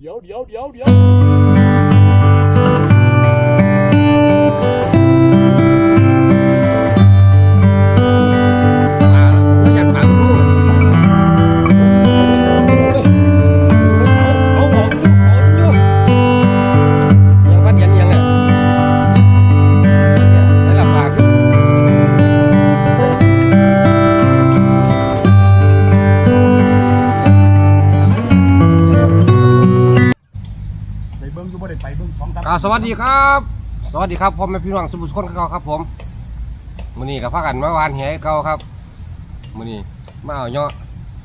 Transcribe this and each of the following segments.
เดี๋ยว สวัสดีครับ สวัสดีครับพ่อแม่พี่น้องสมุทรคนเก่าครับ ผมมื้อนี้กับพากันมาวานแหให้เก่าครับมื้อนี้มาเอาเนาะ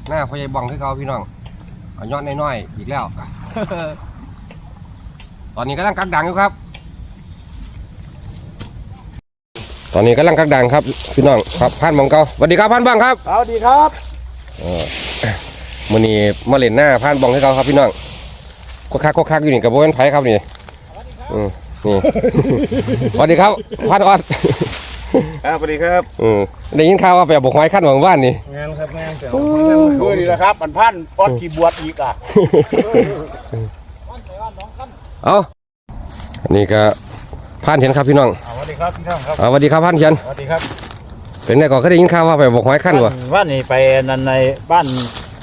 หน้าพ่อใหญ่บ้องให้เก่าพี่น้องเอาเนาะน้อยๆอีกแล้ว ตอนนี้กำลังกักดังอยู่ครับ ตอนนี้กำลังกักดังครับพี่น้องครับพันหมองเก่าสวัสดีครับพันบ้างครับเอาดีครับมื้อนี้มาเล่นหน้าพันบ้องให้เก่าครับพี่น้องก็คักก็คักอยู่นี่กับโบเป็นไผครับนี่ อืมนี่ สวัสดีครับพันออดครับสวัสดีครับอืมได้ยินข่าวว่าไปเอาบกไม้ขั้นหวังบ้านนี่งานครับงานเสร็จเออดีแล้วครับอันพันออดกี่บวชอีกอะเอาอันนี้ก็พานเทียนครับพี่น้องสวัสดีครับพี่ท่านครับเอาสวัสดีครับพานเทียนสวัสดีครับ เป็นไงก่อนก็ได้ยินข่าวว่าไปเอาบกไม้ขั้นวะว่านนี่ไปนั่นในบ้าน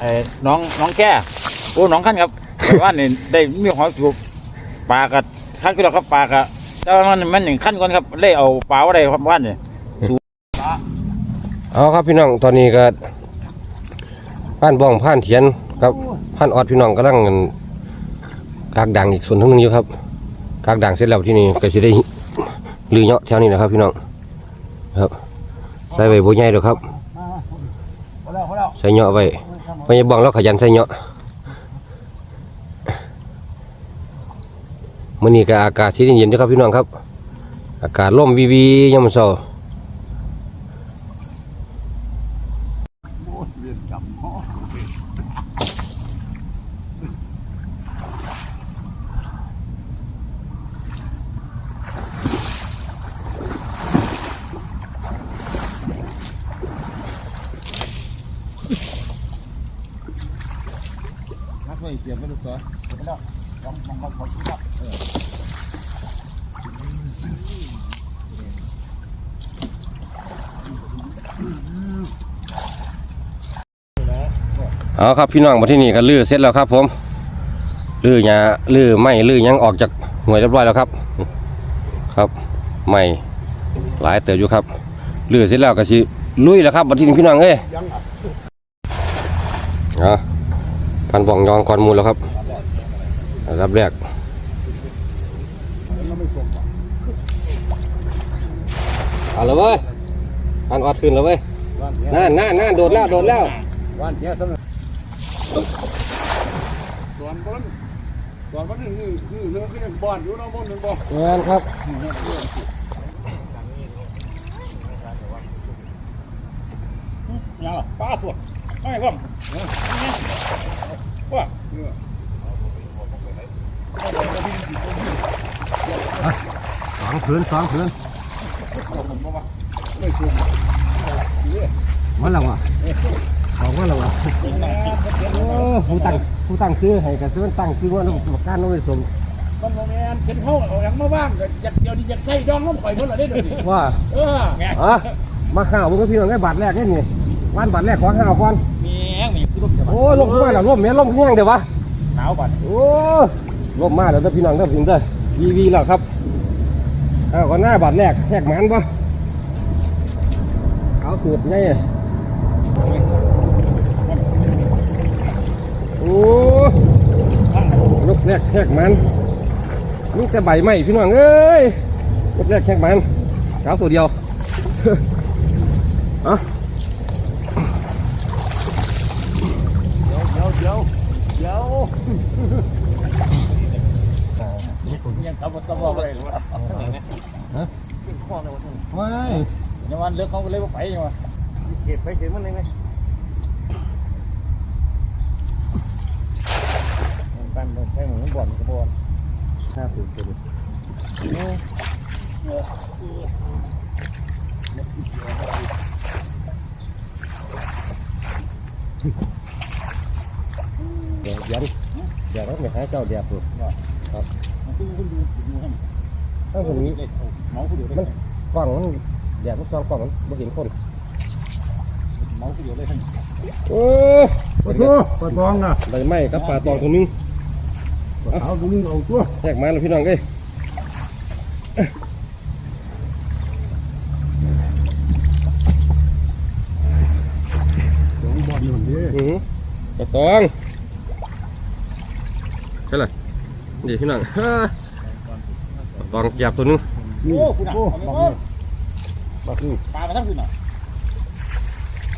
ไอ้น้องน้องแก่โอ้น้องขั้นครับแต่ว่านี่ได้มีหอยจูบปลากระขั้นก็แล้วครับปลากระแต่ว่ามันมันหนึ่งขั้นก่อนครับเล่เอาปลาอะไรครับว่านนี่เอาครับพี่น้องตอนนี้ก็พานบ้องพานเทียนกับพานออดพี่น้องกำลังกากดังอีกส่วนทั้งหนึงอยู่ครับกากดังเสร็จแล้วที่นี่ก็จะได้ลือเนาะแถวนี้นะครับ พี่น้องครับใส่ไว้โบใหญ่เด้อครับพอแล้วพอแล้วใส่เนาะไว้พอจะบ้องแล้วขยันใส่เนาะ มื่อนี้ก็อากาศสิเย็นๆด้อครับพี่น้องครับ อากาศร่มวีวียามเช้า นักไม่เสียบไม่รู้ตัว เอาครับพี่น้องมาที่นี่ก็ลื้อเสร็จแล้วครับ ผมลื้อหญ้าลื้อไม้ลื้อยังออกจากหน่วยเรียบร้อยแล้วครับ ครับไม้หลายเติบอยู่ครับลื้อเสร็จแล้วก็สิลุยแล้วครับมาที่นี่พี่น้องเอ้ยเอาพันบ่องยองก่อนมูลแล้วครับ อันดับแรกเอาเลยเว้ยพันออดขึ้นแล้วเว้ยนั่นนั่นนั่นโดดแล้วโดดแล้วว่านเนี้ยสำหรับส่วนบนส่วนบนนึ่นึ่นึ่งหนึ่งหนึ่งบอลอยู่นาะบนหนึ่งบอลงานครับยังล่ะป้าตัวไม่ครับว่า สองคืนสองคืนไม่สูงวันละวะสองวันละวะโอ้ผู้ตั้งผู้ตั้งซื้อให้กับซื้อตั้งซื้อว่าต้องการต้องไปส่งมันโมเมนต์เห็นเขาเอาอย่างมาว่างอยากเดี๋ยวนี้อยากใส่ดองน้ำข่อยเมื่อไหร่ได้เดี๋ยวนี้ว่าเอออะมาข่าวมึงก็พี่น้องได้บาทแรกนี่นี่วันบาทแรกขอข่าวก่อนมีแห้งมีคือต้องจะโอ้ลมขึ้นมาแล้วลมเนี้ยลมขึ้นยังเดี๋ยววะหนาวบัดโอ้ ลมมาแล้วเด้อพี่น้องเด้อพี่น้องเด้อวีวีแล้วครับเอาก่อนหน้าบาทแรกแหกหมันปะเอาสูตรไงโอ้ลูกแรกแหกมันมีแต่ใบไม้พี่น้องเอ้ยลูกแรกแหกมันเอาตัวเดียวเอ เดี๋ยวเดี๋ยวเดี๋ยว ยังตะวันตะวันอะไรวะไม่ยังวันเลือกเขาก็เลยว่าไปยังวะเขตไปเขตมันเลยไหมปั้นใช้หมูบ่อนกระบอกห้าสิบตัวแแดดยันแดดแล้วไม่หายเจ้าแดดพุ่นมัน คือคุณดูดูให้ถ้าผมนี้เมาผู้เดียวได้กล้องมันแดดมันซองกล้องมันบ่เห็นคนเมาผู้เดียวได้ทั้งโอ้ปลาทองปลาทองนะใบไม้กับปลาตองตัวหนึงเอาตรงนี้เอาตัวแยกมาแล้วพี่น้องเอ้ยสองบอลมันดีอือปลาตองใช่เล่ะ นี่พี่น้องฮ่าปลาตองแยบตัวหนึงโอ้คุณอะโอ้บักบักนี่ปลามาทั้งคุณอะ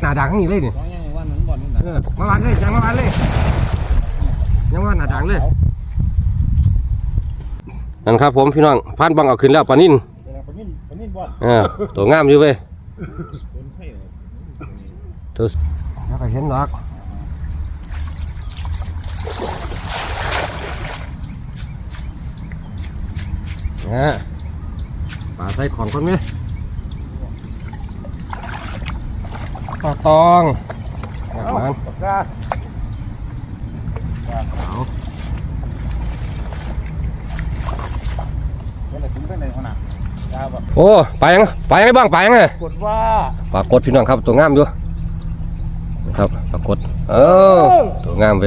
หน้าด่างนี่เลยนี่น้องยังว่ามันบ่อนนี่นะเออมาวันเลยยังมาวันเลยยังว่าหน้าด่างเลยนั่นครับผมพี่น้องพานบังเอาขึ้นแล้วปลานิ่นปลานิ่นปลานิ่นบ่อนเอ่าตัวงามอยู่เว้ยคนไข้ตัวแล้วก็เห็นหรอก นะปลาใส่ของคนไหมปลาตองแบบนั้นปากกาเอาเป็นอะไรถึงเป็นอะไรขนาดยาบ่โอ้ไปยังไปยังไงบ้างไปยังไงกดว่าปลากดพี่น้องครับตัวงามอยู่ครับปลากดเออตัวงามไป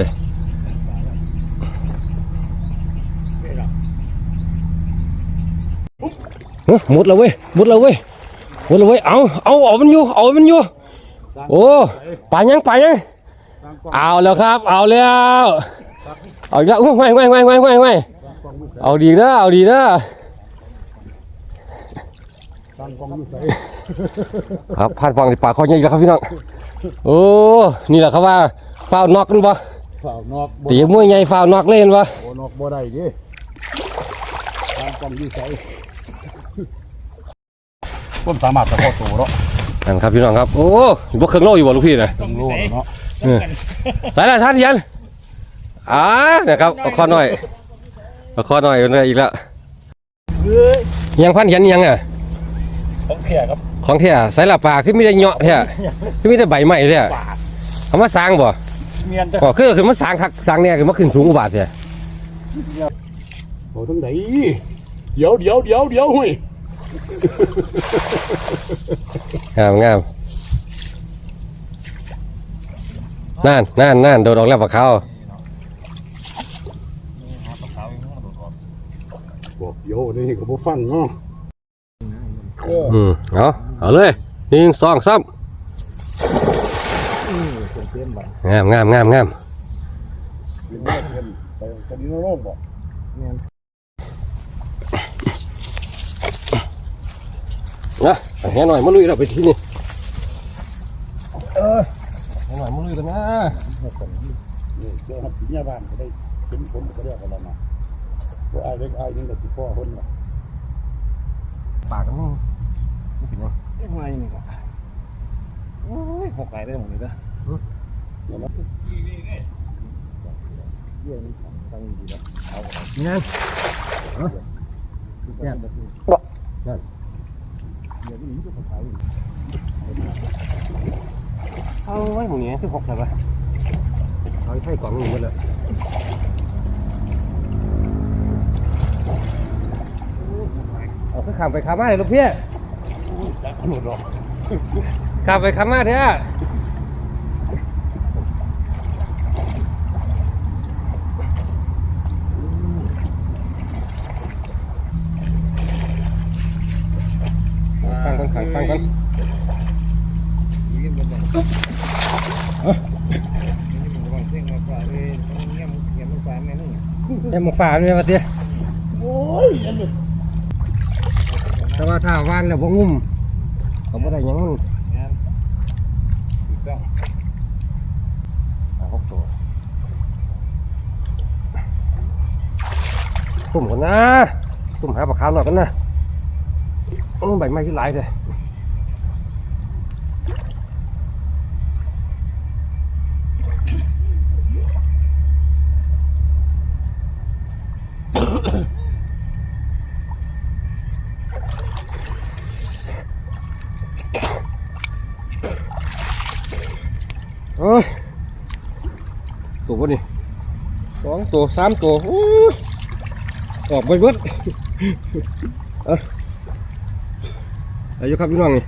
เฮ้ย มุดแล้วเว้ยมุดแล้วเว้ยมุดแล้วเว้ยเอาเอาเอามันอยู่เอามันอยู่โอ้ไปยังไปยังตามกล้องเอาแล้วครับ เอาแล้วเอาอีกแล้วโอ้ยไม่ไม่ไม่ไม่ไม่ไม่ตามกล้องอยู่ใส่เอาดีนะเอาดีนะตามกล้องอยู่ใส่ครับผ่านฟังปลาคอใหญ่แล้วครับพี่น้องโอ้นี่แหละครับว่าฟาวนอกกันปะฝ่าวนอกบ่ตีมวยใหญ่ฟาวนอกเล่นปะโอนอกบ่ได้ดิตามกล้องอยู่ใส่ ผมสามารถจะพอตัวเนาะนั่นครับพี่น้องครับ โอ้ยบ่เครื่องโลอยู่บ่ลูกพี่นะต้องรู้เนาะสายละท่านยันอ่านะครับปลาคอหน่อยปลาคอหน่อยมันได้อีกแล้วยังพันยันยังอะต้องเพียครับของแท้สายละปลาคือมีแต่เหยาะแท้คือมีแต่ใบไม้แท้เอามาสร้างบ่เมียนจะก็คือคือมาสร้างคักสร้างแน่คือมาขึ้นสูงกว่าบาทแท้โอ้ทั้งไหนเดี๋ยวเดี๋ยวเดี๋ยวเดี๋ยวเฮ้ย งามงามนั่นนั่นนั่นโดดออกแล้วปลาเขาบอกเดี๋ยวนี่ก็บ่ฟังเนาะอืมเอาเอาเลยหนึ่งสองสามงามงามงามงาม เดี๋ยวเนี่ยเพิ่นไปคดีโนโรบ่นะแห่หน่อยมาลุยเราไปที่นี่เออแห่หน่อยมาลุยกันนะนี่เจ้าหัดปีญาบ้านก็ได้เป็นคนก็ได้กันแล้วนะบ่อายเล็กอายนี่ก็สิพ่อเพิ่นน่ะปากกันนี่นี่เป็นยังเอ้ยมาอย่างนี้ก็โอ้ยหกไก่ได้หมดเลยนะเนี่ยนะเยี่ยมตั้งดีแล้วเนี่ยเยี่ยมแบบนี้เดี๋ยวนี้จะขาย เอาไว้หมูนี้คือหกเลยปะเอาไข่กล่องนี่หมดเลยเอาขึ้นขามไปขามมาเลยลูกพี่หลุดหรอกขามไปขามมาเถอะฟังกันขังฟังกัน ยืมเป็นแบบนี้มันก็เส้นมาฝ่าเลยเงี้ยมันเงี้ยมันฝ่าแม่นึงเอ็มฝ่าเนี่ยมาเตี้ยโอ้ยอันนี้แต่ว่าถ้าว่านแล้วบ่งุ่มเขาบ่ได้หยังมันงานถูกต้องหาหกตัวตุ่มกันนะตุ่มหาปลาขาวหน่อยกันนะโอ้ใบไม้ที่หลายเลยเอ้ยตัวบ่นี่ อง ตัวสามตัวออกไปเบิดเอายุครับพี่น้องนี่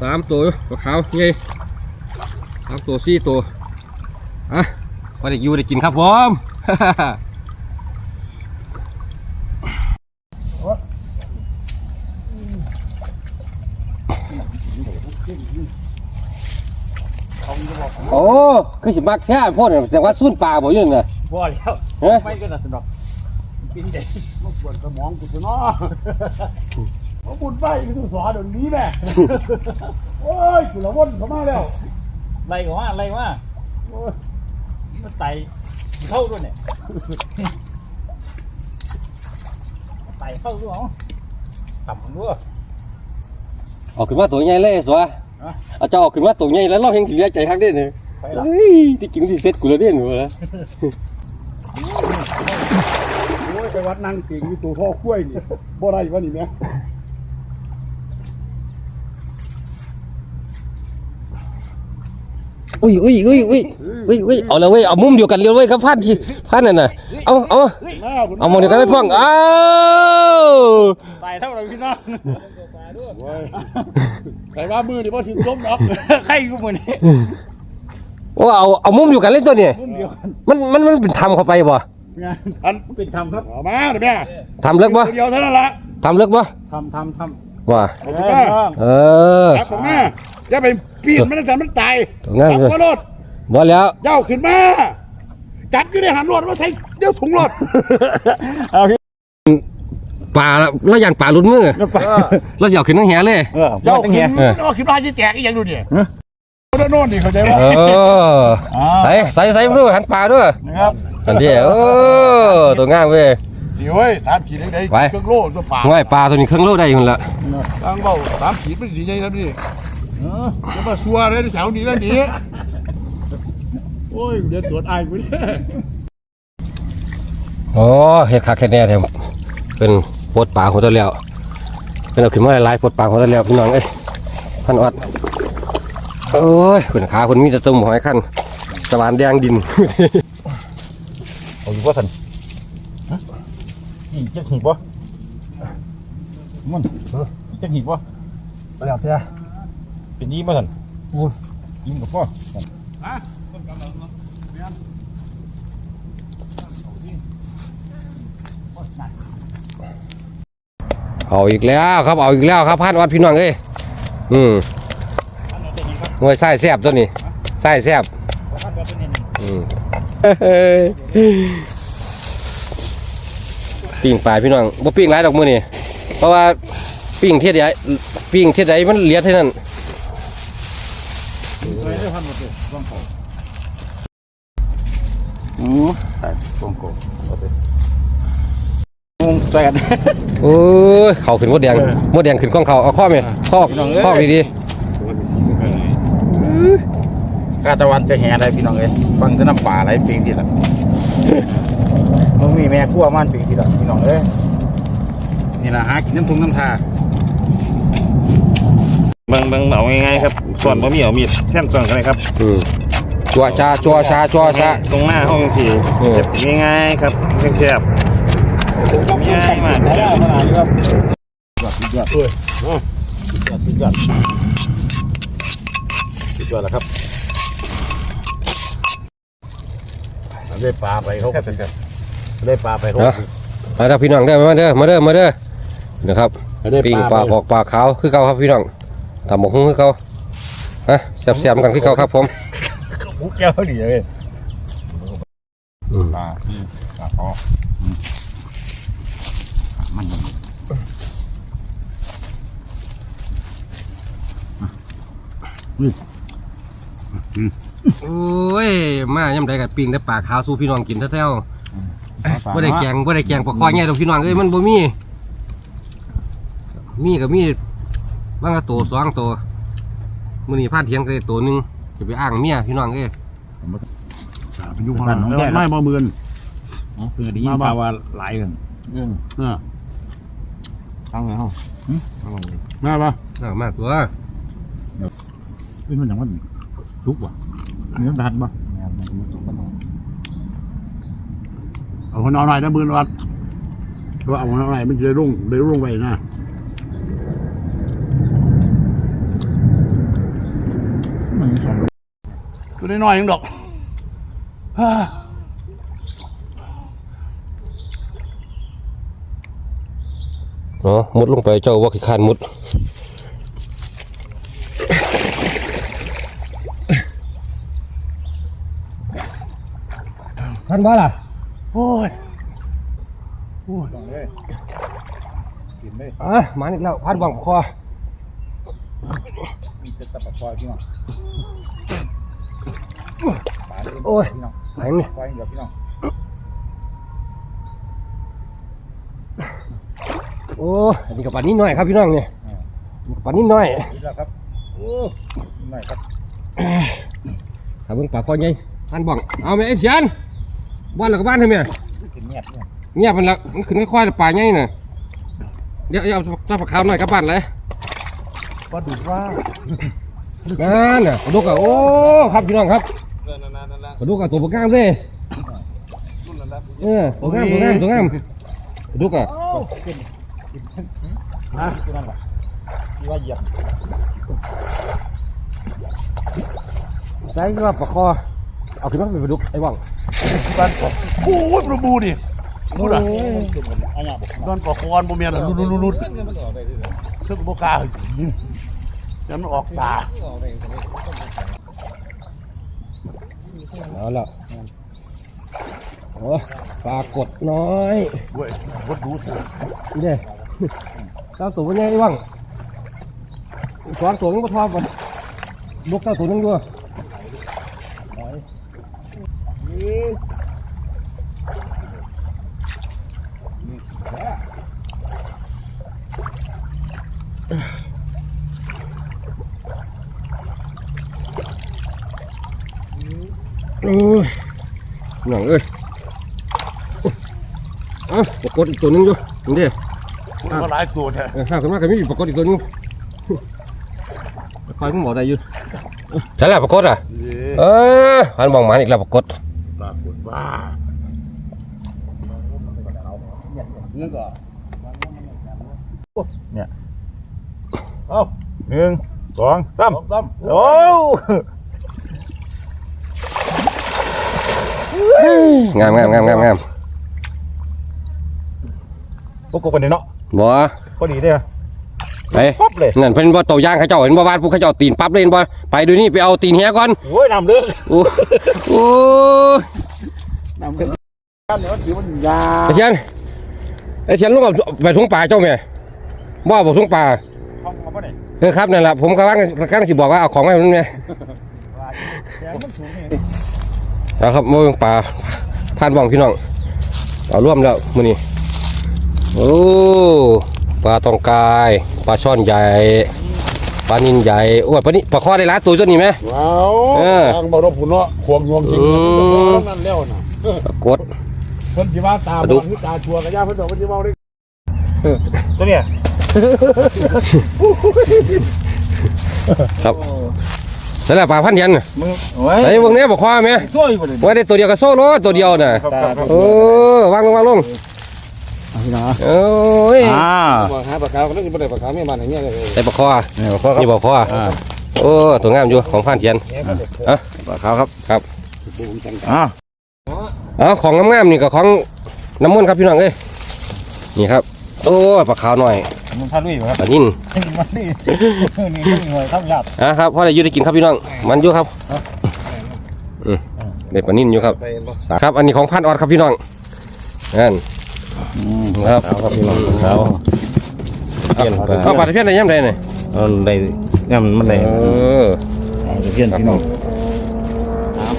สามตัวปลาขาวใหญ่สามตัวสี่ตัวอะมาได้อยู่ได้กินครับผมโอ้คือสิมักแค่พ่อเนี่ยแสดงว่าสุ่นปลาบ่อยืนน่ะ บ่แล้วเฮ้ยไม่ก็น่าสนุกกินเด็ดมันปวดสมองกูจะเนาะเขาบุญไปไปสู่สอเดี๋ยวนี้แม่โอ้ยกูละวนเข้ามาแล้วไรก็ว่าไรว่าโอ้ยมันไต่เข้าด้วยเนี่ยไต่เข้าด้วยเหรอต่ำด้วยออกขึ้นมาตัวใหญ่เลยสัวอะเอาเจ้าออกขึ้นมาตัวใหญ่แล้วเราเห็นเหลือใจทักเด้เนี่ยไปละเฮ้ยที่กินที่เซ็ตกูแล้วเด่นหัวโอ้ยไป วัดนางเก่งอยู่ตัวพ่อกล้วยนี่บ่ได้วะนี่แม่อุ้ยอุ้ยอุ้ยอุ้ยอุ้ยอุ้ยเอาเลยเว้ยเอามุมเดียวกันเลยเว้ยครับพันที่พันนั่นน่ะเอาเอาแม่บุญเอามองเดียวกันไม่ฟ้องอ้าวไต่เท่าไหร่พี่น้องโอ้ยใครว่ามือนี่บ่ถึงล้มหรอกใครกูมือนี่โอ้เอาเอามุมเดียวกันเลยตัวนี้มุมเดียวกันมันมันมันเป็นทำเข้าไปบ่งาน อันเป็นทำครับเอามาเดี๋ยวแม่ทำเลิกบ่เดียวเท่านั้นละทำเลิกบ่ทำทำทว่าำเอาสิป้าเออจับผมมาอย่าไปปีนมันจะมันตายตัวง่ายจับเลยหัวรถบ่แล้วเย้าขึ้นมาจัดก็ได้หันรถว่าใส่เดี๋ยวถุงรถเอาพี่ปลาแล้วยันปลาหลุดมือแล้วไปแล้วสิเอาขึ้นทั้งแหเลยเออเย้าตั้งขึ้เงี้นยเออเอาขึ้นมาจะแจกอีกอย่างดูดิโน่นโน่นนี่เข้าใจว่าเอออ่าใส่ใส่ใส่มาด้วยหันปลาด้วยนะครับ อันเดียวโอ้ตัวงามเว้ยสิเว้ยสามขีดได้ไปเครื่องโล่ตัวป่าง่ายปลาตัวนี้เครื่องโลได้อยู่ละตั้งเบาสามขีดไม่ดีใจแล้วนี่เออจะมาซัวเลยแถวนี้แล้วนี่โอ้ยเดี๋ยวตรวจไอ้กูเนี่ยโอ้เฮ็ดคักแค่แน่แท้เป็นปลดปลาของตัวแล้วเป็นเอาขึ้นมาหลายๆปลดปลาของตัวแล้วพี่น้องเอ้ยพันอดโอ้ยคนขาคนมีแต่ตุ่มหอยขั้นสวานแดงดิน เอาอยู่ป่ะสันฮะนี่จะหีบป่ะมันจะหีบป่ะแล้วเจ้าเป็นยิ้มป่ะสันอืมยิ้มกับพ่อเอาอีกแล้วครับเอาอีกแล้วครับพันอดพี่น้องเอ้ยอืมมวยไส้แซบตัวนี้ไส้แซบอืม ปิ้งปลาพี่น้องบ่ปิ้งหลายดอกมื้อนี่เพราะว่าปิ้งเทียดใหญ่ปิ้งเทียดใหญ่มันเหลียเท่านั้นอืมใช่โกงโกงโอเคงงใจกันโอ้ยเขาขึ้นมดแดงมดแดงขึ้นกล้องเขาเอาข้อไหมข้อพี่น้องเอ้ยข้อดีกาตะวันจะแห่อะไรพี่น้องเอ้ยฟังจะน้ำป่าอะไรปีที่ละ มึงมีแม่ขั้วมันปีที่ละพี่น้องเอ้ยนี่ละหากินน้ำทุ่งน้ำทาเบิ่งเบิ่งเอาง่ายๆครับส่วนบะหมี่เอามีดแท่นส่วนกันเลยครับอืมจัวชาจัวชาจัวชาตรงหน้าห้องทีเออเจ็บง่ายๆครับแคบๆง่ายมากได้ขนาดนี้ครับยอดยอดเอ้ยยอดยอดยอดแล้วครับได้ปลาไปเขา ได้ปลาไปเขาเอามาเด้อพี่น้องเด้อมาเด้อมาเด้อมาเด้อนะครับได้ปิ้งปลาออกปลาขาวคือเก่าครับพี่น้องทำหมกหุ้งคือเก่าฮะแซ่บๆกันคือเก่าครับผมปุ๊กแก้วดีเลยอืมปลาปลาพอมันโอ้ย มาย่ำใดกับปิ้งได้ปลาขาวสู้พี่น้องกินแท้ๆ บ่ได้แกงบ่ได้แกงปลาคอใหญ่ดอกพี่น้องเอ้ยมันบ่มี มีก็มีบางละตัวสองตัวมื้อนี้พานเถียงก็ได้ตัวหนึงสิไปอ้างเมียพี่น้องเอ้ยอยู่ข้างหลังไม่มาเมือนเพื่อได้ยินปลาว่าหลายกันน่ะตั้งไงห้องมาปะอ้าวมากตัวเป็นมันอย่างว่าลุกว่ะเนื้อดัดป่ะ เอาคนเอาหน่อยนะมือวัดเพราะเอาคนเอาหน่อยมันจะได้รุ่งได้รุ่งไปนะตัวน้อยๆยังดอกฮ่าเนาะมุดลงไปเจ้าว่าขี้คร้านมุดท่านบ้าล่ะ โอ้ยต้องเลยกินเลยอะมาอีกแล้วพันบังคอมีจะตะปะคอยพี่น้องปลาเล่นโอ้ยพี่น้องไหนนี่คอยเดี๋ยวพี่น้องโอ้อันนี้กับปลานิดหน่อยครับพี่น้องเนี่ยปลานิดหน่อยนี่แหละครับโอ้นี่หน่อยครับถ้าเบิ่งปลาคอใหญ่พันบังเอาไหมไอ้เสียน บ้านหลักบ้านทำไมกินเงียบเนี่ยเงียบมันละมันขึ้นค่อยๆปลาใหญ่น่ะเดี๋ยวเอาเอาปลาขาวหน่อยกลับบ้านเลยปลาดุกว่านั่นน่ะปลาดุกอะโอ้ครับพี่น้องครับปลาดุกอะตัวปลากล้ามเลยเออตัวงามตัวงามตัวงามปลาดุกอะฮะที่นั่นแหละที่ว่าเหยียบใส่ว่าปลาคอ เอาขึ้นมาเป็นปลาดุกไอ้บ้องบ้านปอกโอ้ยปลาบูดิพูดอะจุ่มกันอันนี้บอกตอนปอกคอนบ่เมียนอะรุดรุดรุดรุดเพิ่งบ่กล้ายิงยันออกตาเอาละโอ้ปลากดน้อยเว้ยวัดดูสินี่เด้เจ้าตัวมันใหญ่บ้างสองตัวมันก็ทอดมันลูกเจ้าตัวนึงด้วย โอ้ยหนังเอ้ยเอ้าปรากฏอีกตัวนึงอยู่นี่เด้มันก็หลายตัวแท้เออข้าวขึ้นมาก็มีปรากฏอีกตัวนึงคอยมึงบอกได้อยู่ใช่แล้วปรากฏอะนี่เออหันมองหมาอีกแล้วปรากฏปรากฏ ว่านี่ก็เนี่ยเอ้าหนึ่งสองสามต้มโอ้งามงามงามงามงามพวกกูกันเนาะบ่พอดีเด้อไปปั๊บเลยนั่นเพิ่นบ่โตย่างเขาเจ้าเห็นบ่บ้านผู้เขาเจ้าตีนปั๊บเลยเห็นบ่ไปดูนี่ไปเอาตีนเฮียก่อนโอ้ยน้ำเลือกโอ้โอ้ น้ำเลือกน้ำเนื้อถือมันยาไอ้เทียนไอ้เทียนลงกับไปทุ่งป่าเจ้าแม่บ่บ่ทุ่งป่าห้องเขาปะเนี่ยเออครับนั่นล่ะผมกำลังกำลังสิบอกว่าเอาของมาให้มันแม่แกมันสูงนี่เอาครับมาเบิ่งป่าผ่านบ้องพี่น้องเอาร่วมแล้วมื้อนี้โอ้ปลาตองกายปลาช่อนใหญ่ปลานินใหญ่โอ้ยปลานี่ปลาคอได้หลายตัวจนนี่แม่ว้าวเออทางบ่รบพุ่นเนาะควงงวงจริงอืมนั่นแล้วน่ะ ปรากฏเพิ่นสิว่าตาปลาบดุอกดหรือตาชัวก็ย่าเพิ่นบอกว่าสิเว้าได้ตัวเนี้ยครับนั่นแหละปลาพันยันน่ะมึงโอ้ยไอ้พวกนี้บอกคอไหมช่วยบ่เลยว่าได้ตัวเดียวกับโซ่โลตัวเดียวน่ะครับครับครับโอ้วางลงวางลงพี่น้องโอ้ยอ่าบอกหาปากกาก็สิบ่ได้ปากกาแม่บ้านอย่างเงี้ยเลยไอ้ปลาคอนี่บอกครับนี่บอกคออ่าโอ้ตัวงามอยู่ของพันยันบอกเขาครับครับอ่า อ๋อของงามๆนี่ก็ของน้ำมันต์ครับพี่น้องเอ้ยนี่ครับ โอ้ปลาขาวหน่อยมึงพาลุยครับปลานิ่นมันนี่นี่นี่หน่วยข้าวหยาบอะครับพ่อได้อยืได้กินครับพี่น้อง มันอยู่ครับอืมได้ปลานิ่นอยู่ครับครับ อันนี้ของพันออดครับพี่น้องนั่นครับครับพี่น้องเขาเปลี่ยนไปเข้าปลาตะเพียนได้ย่ำใดเนี่ยมันได้เนี่ยมันได้เออเพี้ยนพี่น้อง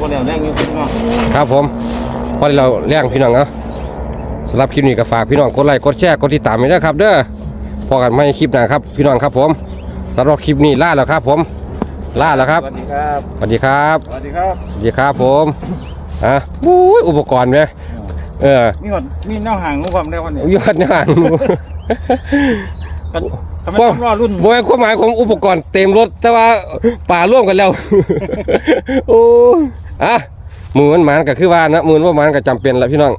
หาคนเดียวแรงอยู่พี่น้องครับผมพอดีเราเลี้ยงพี่น้องเอาสำหรับคลิปนี้ก็ฝากพี่น้องกดไลค์กดแชร์กดติดตามไว้ด้วยครับ เด้อพอกันไม่คลิปหน้าครับพี่น้องครับผมสำหรับคลิปนี้ล่าแล้วครับผมล่าแล้วครับสวัสดีครับสวัสดีครับสวัสดีครับสวัสดีครับผมอะบู๊ยอุปกรณ์ไหมเออมีหดมีแนวห่างงูความได้วันนี้ยอดงานกันทำไมต้องรอรุ่นบอยความหมายของอุปกรณ์เต็มรถแต่ว่าป่าร่วมกันแล้วโอ้ อะมือมันมันก็คือว่านะมือว่ามันก็จำเป็นแล้วพี่น้อง